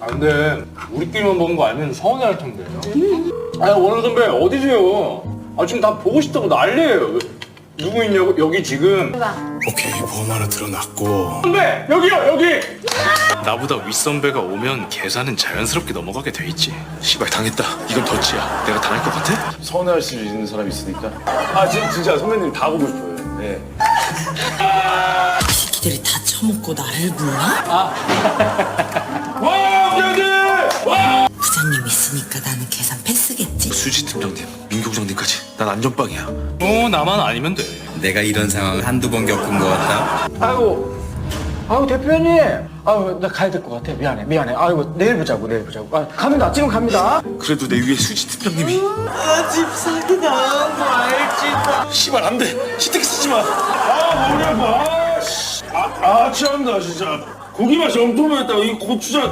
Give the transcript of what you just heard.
아 근데 우리끼리만 보는 거 알면 서운해할 텐데. 아 원호 선배 어디세요? 아 지금 다 보고 싶다고 난리예요. 누구 있냐고 여기 지금. 오케이 보험 하나 들어놨고 선배 여기요 여기. 나보다 윗선배가 오면 계산은 자연스럽게 넘어가게 돼 있지 시발 당했다 이건 덫이야 내가 당할 것 같아? 서운해할 수 있는 사람이 있으니까. 아 진, 진짜 선배님 다 보고 싶어요. 네. 새끼들이 다 처먹고 나를 불러? 부장님 있으니까 나는 계산 패스겠지. 수지 팀장님 민경 장님까지 난 안전빵이야 어 나만 아니면 돼 내가 이런 상황을 한두 번 겪은 것 같다. 아이고, 아이고 대표님, 아이고 나 가야 될 것 같아. 미안해, 미안해. 아이고 내일 보자고, 내일 보자고. 아, 갑니다. 지금 갑니다. 그래도 내 위에 수지 팀장님이 집 사기다. 뭐 알지? 시발 안 돼 시트기 쓰지 마 아, 머리 아파. 아, 씨. 아, 아, 취한다, 진짜. 고기 맛이 엄청 변했다. 이 고추장.